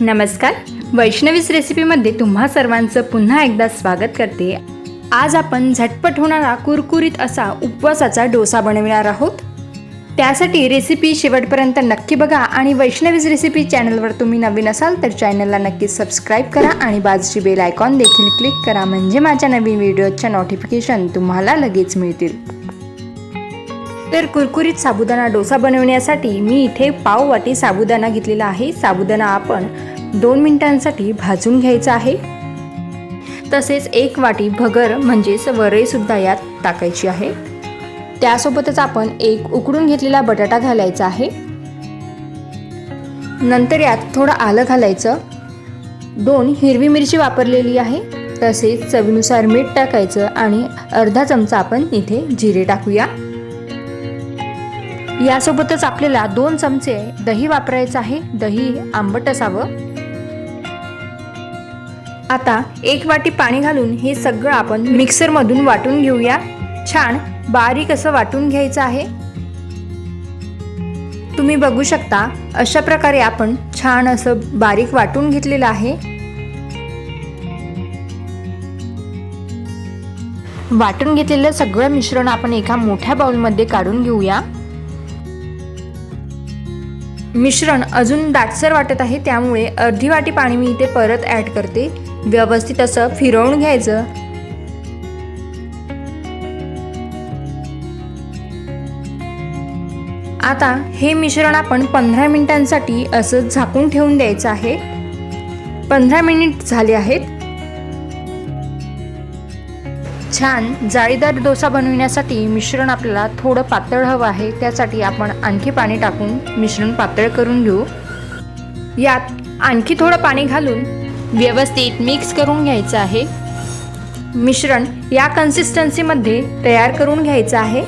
नमस्कार. वैष्णवीस रेसिपीमध्ये तुम्हा सर्वांचं पुन्हा एकदा स्वागत करते. आज आपण झटपट होणारा कुरकुरीत असा उपवासाचा डोसा बनविणार आहोत. त्यासाठी रेसिपी शेवटपर्यंत नक्की बघा आणि वैष्णवीज रेसिपी चॅनलवर तुम्ही नवीन असाल तर चॅनलला नक्की सबस्क्राईब करा आणि बाजूची बेल आयकॉन देखील क्लिक करा. म्हणजे माझ्या नवीन व्हिडिओच्या नोटिफिकेशन तुम्हाला लगेच मिळतील. तर कुरकुरीत साबुदाणा डोसा बनवण्यासाठी मी इथे पाव वाटी साबुदाणा घेतलेला आहे. साबुदाणा आपण दोन मिनिटांसाठी भाजून घ्यायचा आहे. तसेच एक वाटी भगर म्हणजेच वरईसुद्धा यात टाकायची आहे. त्यासोबतच आपण एक उकडून घेतलेला बटाटा घालायचा आहे. नंतर यात थोडं आलं घालायचं. दोन हिरवी मिरची वापरलेली आहे. तसेच चवीनुसार मीठ टाकायचं आणि अर्धा चमचा आपण इथे जिरे टाकूया. यासोबतच आपल्याला दोन चमचे दही वापरायचं आहे. दही आंबट असावं. आता एक वाटी पाणी घालून हे सगळं आपण मिक्सरमधून वाटून घेऊया. छान बारीक असं वाटून घ्यायचं आहे. तुम्ही बघू शकता अशा प्रकारे आपण छान असं बारीक वाटून घेतलेलं आहे. वाटून घेतलेलं सगळं मिश्रण आपण एका मोठ्या बाउलमध्ये काढून घेऊया. मिश्रण अजून दाटसर वाटत आहे त्यामुळे अर्धी वाटी पाणी मी इथे परत ॲड करते. व्यवस्थित असं फिरवून घ्यायचं. आता हे मिश्रण आपण पंधरा मिनिटांसाठी असं झाकून ठेवून द्यायचं आहे. पंधरा मिनिट झाले आहेत. छान जाळीदार डोसा बनविण्यासाठी मिश्रण आपल्याला थोडं पातळ हवं आहे. त्यासाठी आपण आणखी पाणी टाकून मिश्रण पातळ करून घेऊ. यात आणखी थोडं पाणी घालून व्यवस्थित मिक्स करून घ्यायचं आहे. मिश्रण या कन्सिस्टन्सीमध्ये तयार करून घ्यायचं आहे.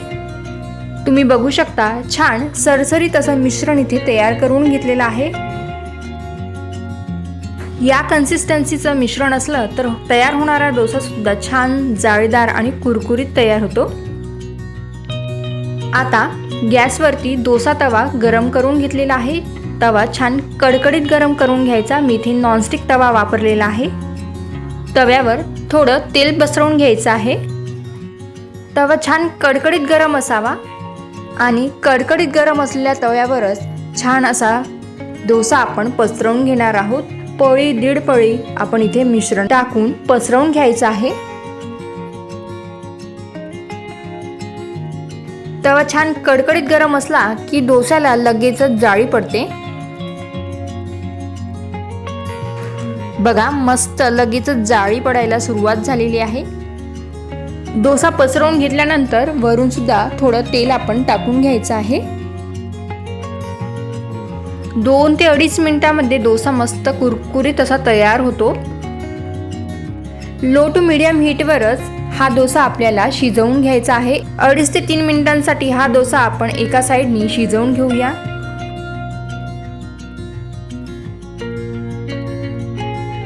तुम्ही बघू शकता छान सरसरीत असं मिश्रण इथे तयार करून घेतलेलं आहे. या कन्सिस्टन्सीचं मिश्रण असलं तर तयार होणारा डोसासुद्धा छान जाळीदार आणि कुरकुरीत तयार होतो. आता गॅसवरती डोसा तवा गरम करून घेतलेला आहे. तवा छान कडकडीत गरम करून घ्यायचा. मी इथे नॉनस्टिक तवा वापरलेला आहे. तव्यावर थोडं तेल पसरवून घ्यायचं आहे. तवा छान कडकडीत गरम असावा आणि कडकडीत गरम असलेल्या तव्यावरच छान असा डोसा आपण पसरवून घेणार आहोत. पळी दीड पळी आपण इथे मिश्रण टाकून पसरवून घ्यायचं आहे. तवा छान कडकडीत गरम असला की डोस्याला लगेचच जाळी पडते. बघा मस्त लगेचच जाळी पडायला सुरुवात झालेली आहे. डोसा पसरवून घेतल्यानंतर वरून सुद्धा थोडं तेल आपण टाकून घ्यायचं आहे. दोन ते अडीच मिनिटांमध्ये डोसा मस्त कुरकुरीत असा तयार होतो. लो टू मिडियम हीटवरच हा डोसा आपल्याला शिजवून घ्यायचा आहे. अडीच ते तीन मिनिटांसाठी हा डोसा आपण एका साईडनी शिजवून घेऊया.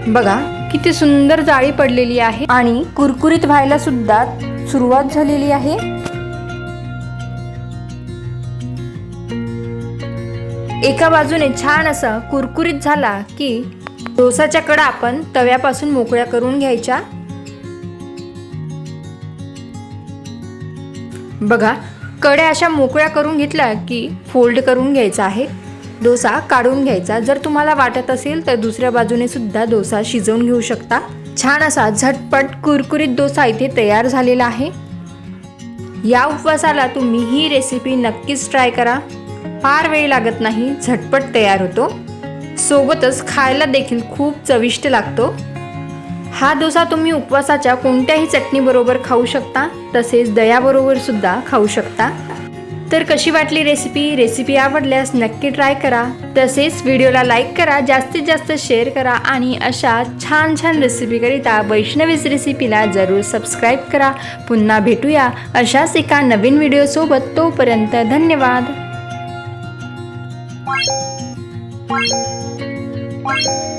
बघा किती सुंदर जाळी पडलेली आहे आणि कुरकुरीत व्हायला सुद्धा सुरुवात झालेली आहे. एका बाजूने छान असा कुरकुरीत झाला की डोसाच्या कडा आपण तव्यापासून मोकळ्या करून घ्यायच्या. बघा कड्या अशा मोकळ्या करून घेतल्या की फोल्ड करून घ्यायचा आहे. डोसा काढून घ्यायचा. जर तुम्हाला वाटत असेल तर दुसऱ्या बाजूने सुद्धा डोसा शिजवून घेऊ शकता. छान असा झटपट कुरकुरीत डोसा इथे तयार झालेला आहे. या उपवासाला तुम्ही ही रेसिपी नक्कीच ट्राय करा. फार वेळ लागत नाही झटपट तयार होतो. सोबतच खायला देखील खूप चविष्ट लागतो. हा डोसा तुम्ही उपवासाच्या कोणत्याही चटणीबरोबर खाऊ शकता तसेच दह्याबरोबर सुद्धा खाऊ शकता. तर कशी वाटली रेसिपी रेसिपी आवडल्यास नक्की ट्राय करा. तसेच व्हिडिओला लाईक करा जास्तीत जास्त शेअर करा आणि अशा छान छान रेसिपीकरिता वैष्णवीज रेसिपीला जरूर सबस्क्राईब करा. पुन्हा भेटूया अशाच एका नवीन व्हिडिओसोबत तोपर्यंत धन्यवाद. Música